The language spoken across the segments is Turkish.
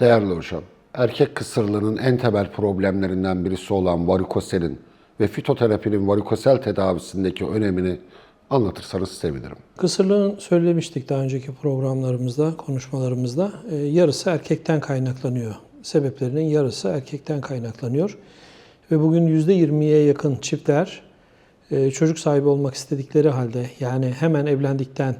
Değerli hocam, erkek kısırlığının en temel problemlerinden birisi olan varikoselin ve fitoterapinin varikosel tedavisindeki önemini anlatırsanız sevinirim. Kısırlığın söylemiştik daha önceki programlarımızda, konuşmalarımızda. e, yarısı erkekten kaynaklanıyor. Sebeplerinin yarısı erkekten kaynaklanıyor. Ve bugün %20'ye yakın çiftler e, çocuk sahibi olmak istedikleri halde yani hemen evlendikten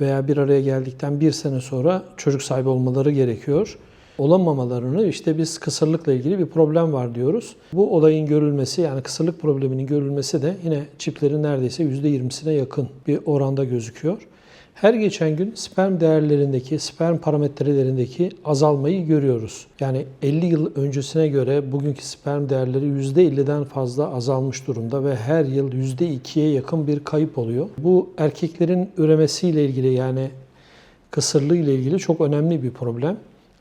veya bir araya geldikten bir sene sonra çocuk sahibi olmaları gerekiyor. Olamamalarını işte biz kısırlıkla ilgili bir problem var diyoruz. Bu olayın görülmesi yani kısırlık probleminin görülmesi de yine çiftlerin neredeyse %20'sine yakın bir oranda gözüküyor. Her geçen gün sperm değerlerindeki, sperm parametrelerindeki azalmayı görüyoruz. Yani 50 yıl öncesine göre bugünkü sperm değerleri %50'den fazla azalmış durumda ve her yıl %2'ye yakın bir kayıp oluyor. Bu erkeklerin üremesiyle ilgili yani kısırlığı ile ilgili çok önemli bir problem.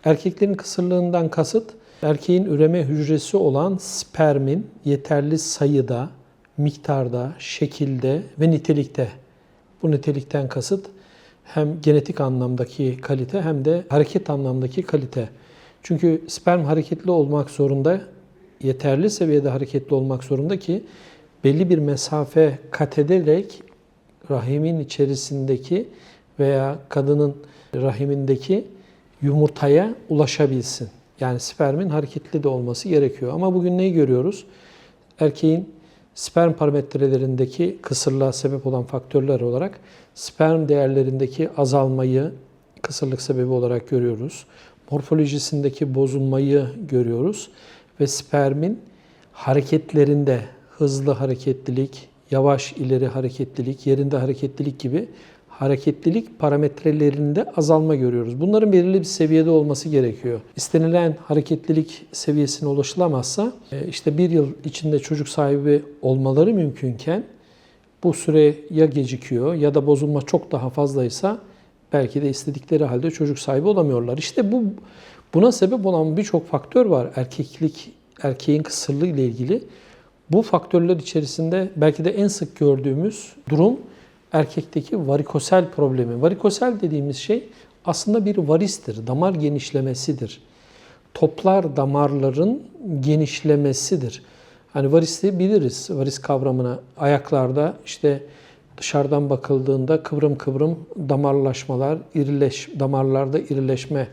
Erkeklerin kısırlığından kasıt erkeğin üreme hücresi olan spermin yeterli sayıda, miktarda, şekilde ve nitelikte. Bu nitelikten kasıt hem genetik anlamdaki kalite hem de hareket anlamdaki kalite. Çünkü sperm hareketli olmak zorunda, yeterli seviyede hareketli olmak zorunda ki belli bir mesafe kat ederek rahimin içerisindeki veya kadının rahimindeki yumurtaya ulaşabilsin. Yani spermin hareketli de olması gerekiyor. Ama bugün neyi görüyoruz? Erkeğin sperm parametrelerindeki kısırlığa sebep olan faktörler olarak sperm değerlerindeki azalmayı kısırlık sebebi olarak görüyoruz. Morfolojisindeki bozulmayı görüyoruz ve spermin hareketlerinde hızlı hareketlilik, yavaş ileri hareketlilik, yerinde hareketlilik gibi hareketlilik parametrelerinde azalma görüyoruz. Bunların belirli bir seviyede olması gerekiyor. İstenilen hareketlilik seviyesine ulaşılamazsa e, işte bir yıl içinde çocuk sahibi olmaları mümkünken bu süre ya gecikiyor ya da bozulma çok daha fazlaysa belki de istedikleri halde çocuk sahibi olamıyorlar. İşte bu buna sebep olan birçok faktör var. Erkeklik, erkeğin kısırlığı ile ilgili. Bu faktörler içerisinde belki de en sık gördüğümüz durum erkekteki varikosel problemi. Varikosel dediğimiz şey aslında bir varistir, damar genişlemesidir. Toplar damarların genişlemesidir. Hani varisi biliriz, varis kavramına. Ayaklarda işte dışarıdan bakıldığında kıvrım kıvrım damarlaşmalar, irileş, damarlarda irileşme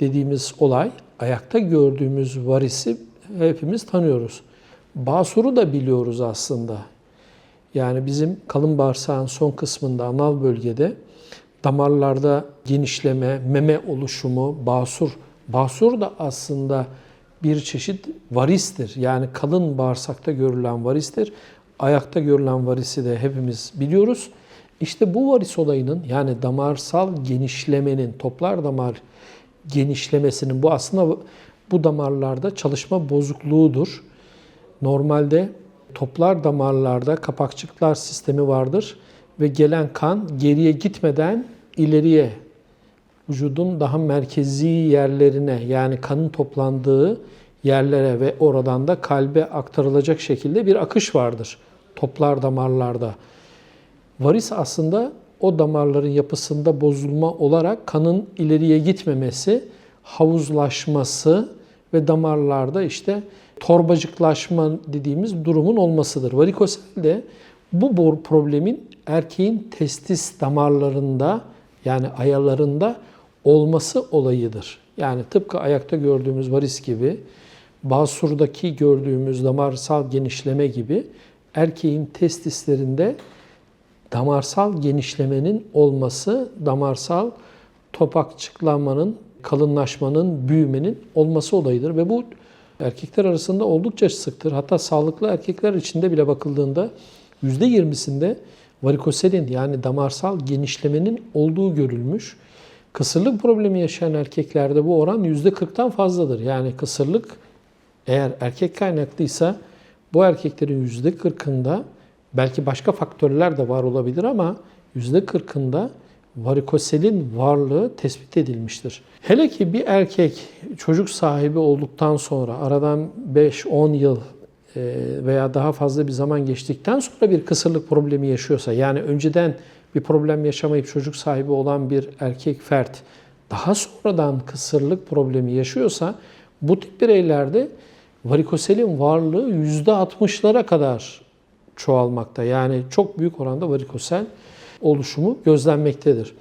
dediğimiz olay. Ayakta gördüğümüz varisi hepimiz tanıyoruz. Basuru da biliyoruz aslında. Yani bizim kalın bağırsağın son kısmında, anal bölgede damarlarda genişleme, meme oluşumu, basur. Basur da aslında bir çeşit varistir. Yani kalın bağırsakta görülen varistir. Ayakta görülen varisi de hepimiz biliyoruz. İşte bu varis olayının yani damarsal genişlemenin, toplar damar genişlemesinin bu aslında bu damarlarda çalışma bozukluğudur. Normalde toplar damarlarda kapakçıklar sistemi vardır ve gelen kan geriye gitmeden ileriye vücudun daha merkezi yerlerine yani kanın toplandığı yerlere ve oradan da kalbe aktarılacak şekilde bir akış vardır toplar damarlarda. Varis aslında o damarların yapısında bozulma olarak kanın ileriye gitmemesi, havuzlaşması ve damarlarda işte torbacıklaşma dediğimiz durumun olmasıdır. Varikosel de bu problemin erkeğin testis damarlarında yani ayalarında olması olayıdır. Yani tıpkı ayakta gördüğümüz varis gibi, basurdaki gördüğümüz damarsal genişleme gibi erkeğin testislerinde damarsal genişlemenin olması, damarsal topakçıklanmanın, kalınlaşmanın, büyümenin olması olayıdır ve bu erkekler arasında oldukça sıktır. Hatta sağlıklı erkekler içinde bile bakıldığında %20'sinde varikoselin yani damarsal genişlemenin olduğu görülmüş. Kısırlık problemi yaşayan erkeklerde bu oran %40'tan fazladır. Yani kısırlık eğer erkek kaynaklıysa bu erkeklerin %40'ında belki başka faktörler de var olabilir ama %40'ında varikoselin varlığı tespit edilmiştir. Hele ki bir erkek çocuk sahibi olduktan sonra aradan 5-10 yıl e, veya daha fazla bir zaman geçtikten sonra bir kısırlık problemi yaşıyorsa yani önceden bir problem yaşamayıp çocuk sahibi olan bir erkek fert daha sonradan kısırlık problemi yaşıyorsa bu tip bireylerde varikoselin varlığı %60'lara kadar çoğalmakta. Yani çok büyük oranda varikosel oluşumu gözlenmektedir.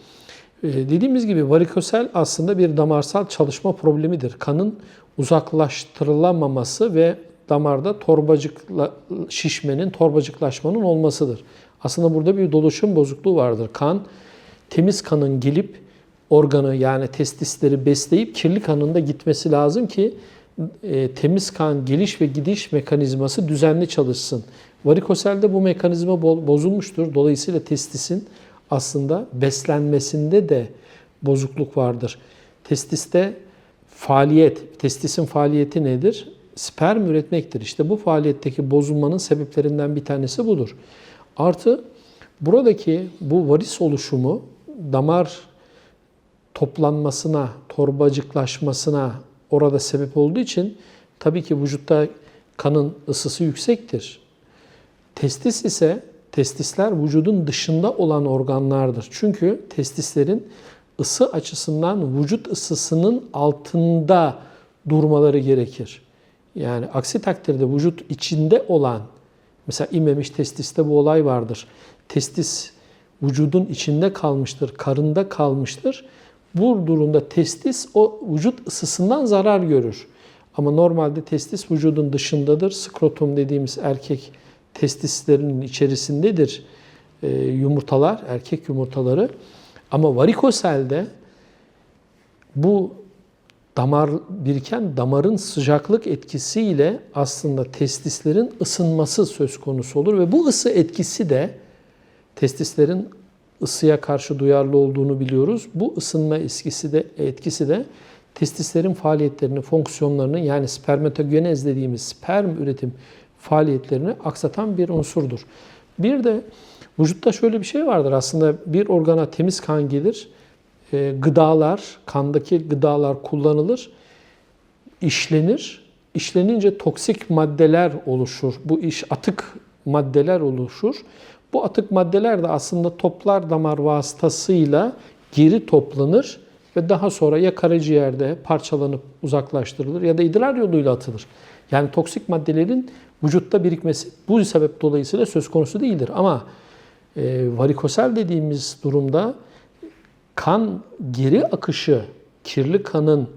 Ee, Dediğimiz gibi varikosel aslında bir damarsal çalışma problemidir. Kanın uzaklaştırılamaması ve damarda torbacıkla, şişmenin, torbacıklaşmanın olmasıdır. Aslında burada bir dolaşım bozukluğu vardır. Kan, temiz kanın gelip organı yani testisleri besleyip kirli kanın da gitmesi lazım ki e, temiz kan geliş ve gidiş mekanizması düzenli çalışsın. Varikoselde bu mekanizma bo- bozulmuştur. Dolayısıyla testisin aslında beslenmesinde de bozukluk vardır. Testiste faaliyet, testisin faaliyeti nedir? Sperm üretmektir. İşte bu faaliyetteki bozulmanın sebeplerinden bir tanesi budur. Artı buradaki bu varis oluşumu damar toplanmasına, torbacıklaşmasına orada sebep olduğu için tabii ki vücutta kanın ısısı yüksektir. Testis ise testisler vücudun dışında olan organlardır. Çünkü testislerin ısı açısından vücut ısısının altında durmaları gerekir. Yani aksi takdirde vücut içinde olan mesela imemiş testiste bu olay vardır. Testis vücudun içinde kalmıştır, karında kalmıştır. Bu durumda testis o vücut ısısından zarar görür. Ama normalde testis vücudun dışındadır. Skrotum dediğimiz erkek testislerinin içerisindedir e, yumurtalar, erkek yumurtaları. Ama varikoselde bu damar biriken damarın sıcaklık etkisiyle aslında testislerin ısınması söz konusu olur ve bu ısı etkisi de testislerin ısıya karşı duyarlı olduğunu biliyoruz. Bu ısınma etkisi de etkisi de testislerin faaliyetlerini, fonksiyonlarını yani spermatogenez dediğimiz sperm üretim faaliyetlerini aksatan bir unsurdur. Bir de vücutta şöyle bir şey vardır aslında bir organa temiz kan gelir, e, gıdalar, kandaki gıdalar kullanılır, işlenir. İşlenince toksik maddeler oluşur. Bu iş atık maddeler oluşur. Bu atık maddeler de aslında toplar damar vasıtasıyla geri toplanır ve daha sonra ya karaciğerde parçalanıp uzaklaştırılır ya da idrar yoluyla atılır. Yani toksik maddelerin vücutta birikmesi bu sebep dolayısıyla söz konusu değildir. Ama e, varikosel dediğimiz durumda kan geri akışı, kirli kanın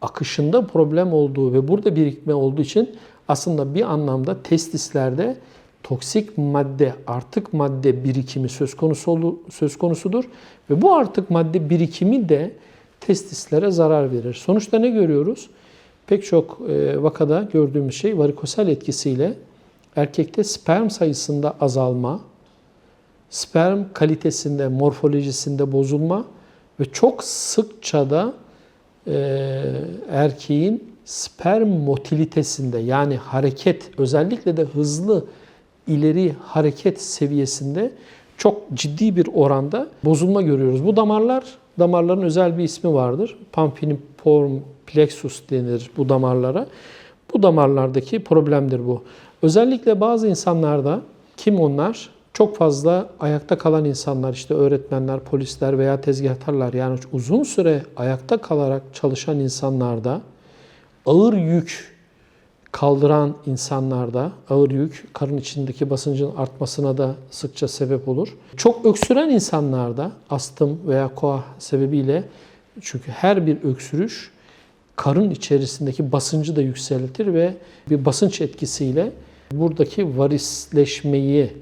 akışında problem olduğu ve burada birikme olduğu için aslında bir anlamda testislerde toksik madde, artık madde birikimi söz konusu olur, söz konusudur ve bu artık madde birikimi de testislere zarar verir. Sonuçta ne görüyoruz? Pek çok e, vakada gördüğümüz şey varikosel etkisiyle erkekte sperm sayısında azalma, sperm kalitesinde, morfolojisinde bozulma ve çok sıkça da e, erkeğin sperm motilitesinde yani hareket özellikle de hızlı ileri hareket seviyesinde çok ciddi bir oranda bozulma görüyoruz. Bu damarlar, damarların özel bir ismi vardır. Pampiniform plexus denir bu damarlara. Bu damarlardaki problemdir bu. Özellikle bazı insanlarda kim onlar? Çok fazla ayakta kalan insanlar işte öğretmenler, polisler veya tezgahtarlar yani uzun süre ayakta kalarak çalışan insanlarda ağır yük kaldıran insanlarda ağır yük karın içindeki basıncın artmasına da sıkça sebep olur. Çok öksüren insanlarda astım veya koa sebebiyle çünkü her bir öksürüş karın içerisindeki basıncı da yükseltir ve bir basınç etkisiyle buradaki varisleşmeyi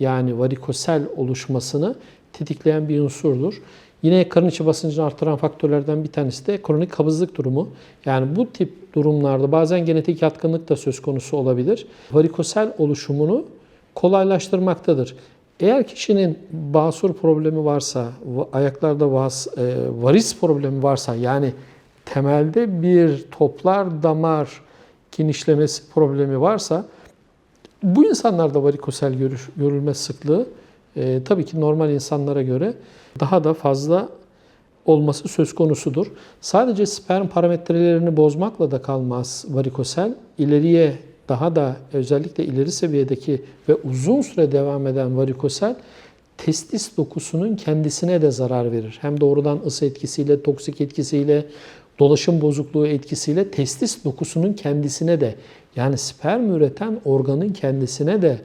yani varikosel oluşmasını tetikleyen bir unsurdur. Yine karın içi basıncını artıran faktörlerden bir tanesi de kronik kabızlık durumu. Yani bu tip durumlarda bazen genetik yatkınlık da söz konusu olabilir. Varikosel oluşumunu kolaylaştırmaktadır. Eğer kişinin basur problemi varsa, ayaklarda vas, e, varis problemi varsa yani temelde bir toplar damar genişlemesi problemi varsa bu insanlarda varikosel görüş, görülme sıklığı e, tabii ki normal insanlara göre daha da fazla olması söz konusudur. Sadece sperm parametrelerini bozmakla da kalmaz varikosel. İleriye daha da özellikle ileri seviyedeki ve uzun süre devam eden varikosel testis dokusunun kendisine de zarar verir. Hem doğrudan ısı etkisiyle, toksik etkisiyle, dolaşım bozukluğu etkisiyle testis dokusunun kendisine de yani sperm üreten organın kendisine de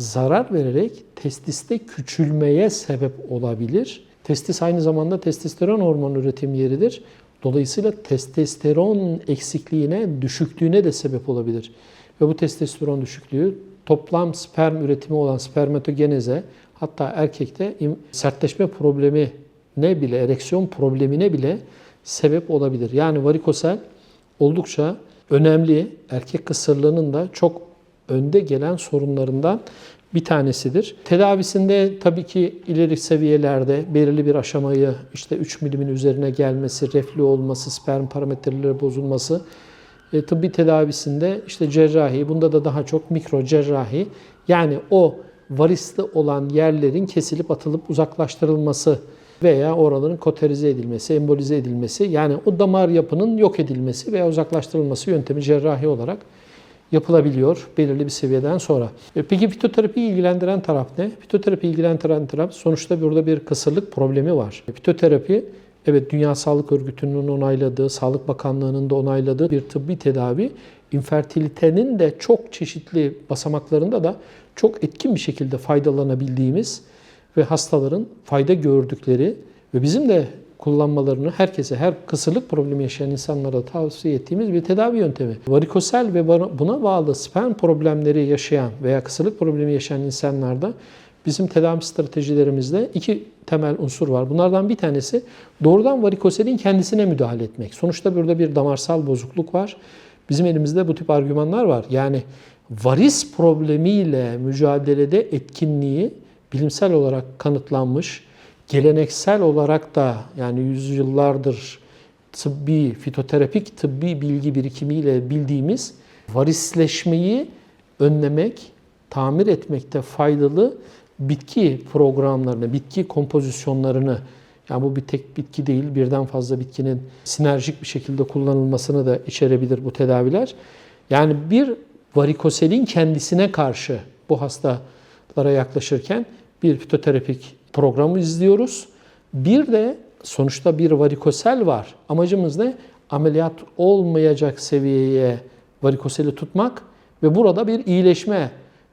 zarar vererek testiste küçülmeye sebep olabilir. Testis aynı zamanda testosteron hormonu üretim yeridir. Dolayısıyla testosteron eksikliğine, düşüklüğüne de sebep olabilir. Ve bu testosteron düşüklüğü toplam sperm üretimi olan spermatogeneze hatta erkekte sertleşme problemi ne bile, ereksiyon problemine bile sebep olabilir. Yani varikosel oldukça önemli erkek kısırlığının da çok önde gelen sorunlarından bir tanesidir. Tedavisinde tabii ki ileri seviyelerde belirli bir aşamayı işte 3 milimin üzerine gelmesi, reflü olması, sperm parametreleri bozulması, e, tıbbi tedavisinde işte cerrahi, bunda da daha çok mikro cerrahi yani o varisli olan yerlerin kesilip atılıp uzaklaştırılması veya oraların koterize edilmesi, embolize edilmesi yani o damar yapının yok edilmesi veya uzaklaştırılması yöntemi cerrahi olarak yapılabiliyor belirli bir seviyeden sonra. E, Peki fitoterapiyi ilgilendiren taraf ne? Fitoterapi ilgilendiren taraf sonuçta burada bir kısırlık problemi var. E, Fitoterapi evet Dünya Sağlık Örgütü'nün onayladığı, Sağlık Bakanlığı'nın da onayladığı bir tıbbi tedavi. İnfertilitenin de çok çeşitli basamaklarında da çok etkin bir şekilde faydalanabildiğimiz ve hastaların fayda gördükleri ve bizim de kullanmalarını herkese, her kısırlık problemi yaşayan insanlara tavsiye ettiğimiz bir tedavi yöntemi. Varikosel ve buna bağlı sperm problemleri yaşayan veya kısırlık problemi yaşayan insanlarda bizim tedavi stratejilerimizde iki temel unsur var. Bunlardan bir tanesi doğrudan varikoselin kendisine müdahale etmek. Sonuçta burada bir damarsal bozukluk var. Bizim elimizde bu tip argümanlar var. Yani varis problemiyle mücadelede etkinliği bilimsel olarak kanıtlanmış, geleneksel olarak da yani yüzyıllardır tıbbi, fitoterapik tıbbi bilgi birikimiyle bildiğimiz varisleşmeyi önlemek, tamir etmekte faydalı bitki programlarını, bitki kompozisyonlarını yani bu bir tek bitki değil, birden fazla bitkinin sinerjik bir şekilde kullanılmasını da içerebilir bu tedaviler. Yani bir varikoselin kendisine karşı bu hastalara yaklaşırken bir fitoterapik programı izliyoruz. Bir de sonuçta bir varikosel var. Amacımız ne? Ameliyat olmayacak seviyeye varikoseli tutmak ve burada bir iyileşme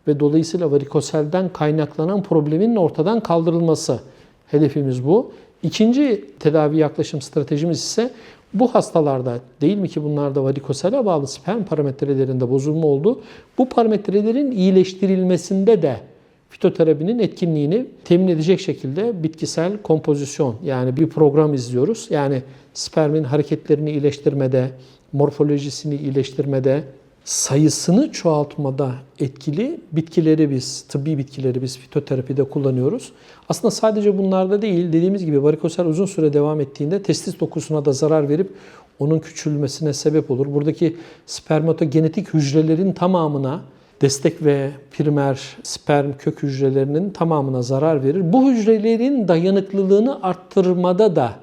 ve dolayısıyla varikoselden kaynaklanan problemin ortadan kaldırılması. Hedefimiz bu. İkinci tedavi yaklaşım stratejimiz ise bu hastalarda değil mi ki bunlarda varikosele bağlı sperm parametrelerinde bozulma oldu. Bu parametrelerin iyileştirilmesinde de fitoterapinin etkinliğini temin edecek şekilde bitkisel kompozisyon yani bir program izliyoruz. Yani spermin hareketlerini iyileştirmede, morfolojisini iyileştirmede, sayısını çoğaltmada etkili bitkileri biz, tıbbi bitkileri biz fitoterapide kullanıyoruz. Aslında sadece bunlarda değil, dediğimiz gibi varikosel uzun süre devam ettiğinde testis dokusuna da zarar verip onun küçülmesine sebep olur. Buradaki spermatogenetik hücrelerin tamamına destek ve primer sperm kök hücrelerinin tamamına zarar verir. Bu hücrelerin dayanıklılığını arttırmada da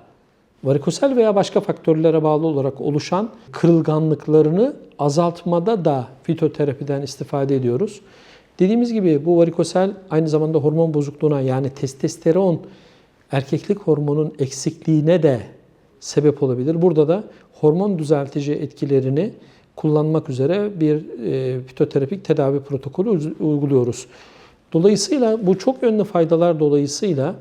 varikosel veya başka faktörlere bağlı olarak oluşan kırılganlıklarını azaltmada da fitoterapiden istifade ediyoruz. Dediğimiz gibi bu varikosel aynı zamanda hormon bozukluğuna yani testosteron erkeklik hormonun eksikliğine de sebep olabilir. Burada da hormon düzeltici etkilerini kullanmak üzere bir e, fitoterapik tedavi protokolü uyguluyoruz. Dolayısıyla bu çok yönlü faydalar dolayısıyla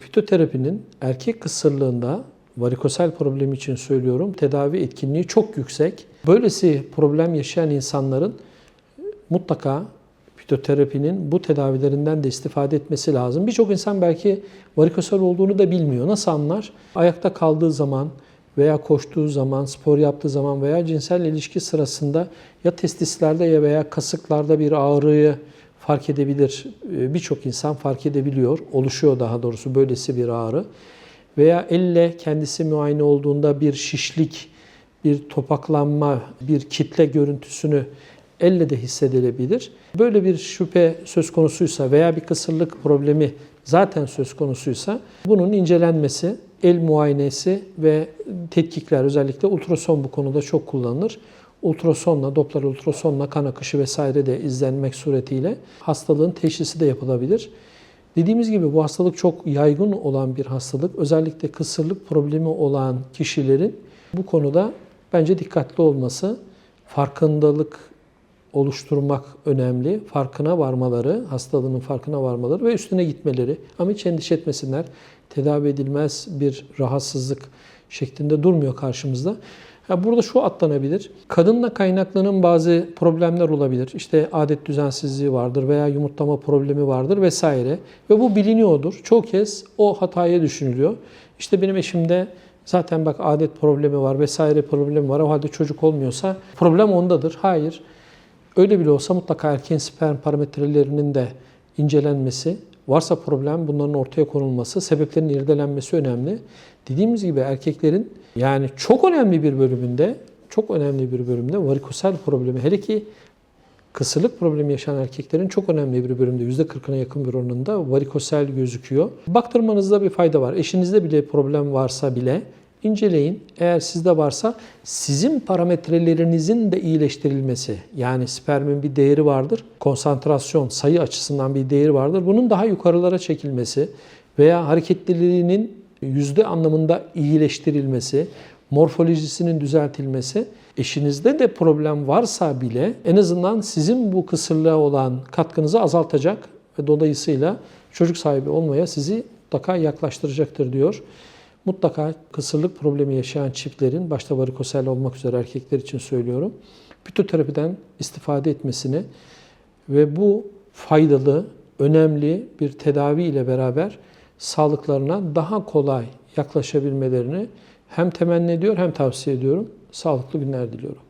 fitoterapinin erkek kısırlığında varikosel problemi için söylüyorum tedavi etkinliği çok yüksek. Böylesi problem yaşayan insanların mutlaka fitoterapinin bu tedavilerinden de istifade etmesi lazım. Birçok insan belki varikosel olduğunu da bilmiyor. Nasıl anlar? Ayakta kaldığı zaman veya koştuğu zaman, spor yaptığı zaman veya cinsel ilişki sırasında ya testislerde ya veya kasıklarda bir ağrıyı fark edebilir. Birçok insan fark edebiliyor. Oluşuyor daha doğrusu böylesi bir ağrı. Veya elle kendisi muayene olduğunda bir şişlik, bir topaklanma, bir kitle görüntüsünü elle de hissedilebilir. Böyle bir şüphe söz konusuysa veya bir kısırlık problemi zaten söz konusuysa bunun incelenmesi, el muayenesi ve tetkikler özellikle ultrason bu konuda çok kullanılır. Ultrasonla, Doppler ultrasonla kan akışı vesaire de izlenmek suretiyle hastalığın teşhisi de yapılabilir. Dediğimiz gibi bu hastalık çok yaygın olan bir hastalık. Özellikle kısırlık problemi olan kişilerin bu konuda bence dikkatli olması, farkındalık oluşturmak önemli. Farkına varmaları, hastalığının farkına varmaları ve üstüne gitmeleri. Ama hiç endişe etmesinler. Tedavi edilmez bir rahatsızlık şeklinde durmuyor karşımızda. Burada şu atlanabilir. Kadınla kaynaklanan bazı problemler olabilir. İşte adet düzensizliği vardır veya yumurtlama problemi vardır vesaire. Ve bu biliniyordur. Çoğu kez o hataya düşünülüyor. İşte benim eşimde zaten bak adet problemi var vesaire problemi var. O halde çocuk olmuyorsa problem ondadır. Hayır. Öyle bile olsa mutlaka erkeğin sperm parametrelerinin de incelenmesi, varsa problem bunların ortaya konulması, sebeplerin irdelenmesi önemli. Dediğimiz gibi erkeklerin yani çok önemli bir bölümünde, çok önemli bir bölümde varikosel problemi, hele ki kısırlık problemi yaşayan erkeklerin çok önemli bir bölümde %40'ına yakın bir oranında varikosel gözüküyor. Baktırmanızda bir fayda var. Eşinizde bile problem varsa bile inceleyin. Eğer sizde varsa sizin parametrelerinizin de iyileştirilmesi yani spermin bir değeri vardır. Konsantrasyon, sayı açısından bir değeri vardır. Bunun daha yukarılara çekilmesi veya hareketliliğinin yüzde anlamında iyileştirilmesi, morfolojisinin düzeltilmesi, eşinizde de problem varsa bile en azından sizin bu kısırlığa olan katkınızı azaltacak ve dolayısıyla çocuk sahibi olmaya sizi mutlaka yaklaştıracaktır diyor. Mutlaka kısırlık problemi yaşayan çiftlerin, başta varikosel olmak üzere erkekler için söylüyorum, fitoterapiden istifade etmesini ve bu faydalı, önemli bir tedavi ile beraber sağlıklarına daha kolay yaklaşabilmelerini hem temenni ediyor hem tavsiye ediyorum. Sağlıklı günler diliyorum.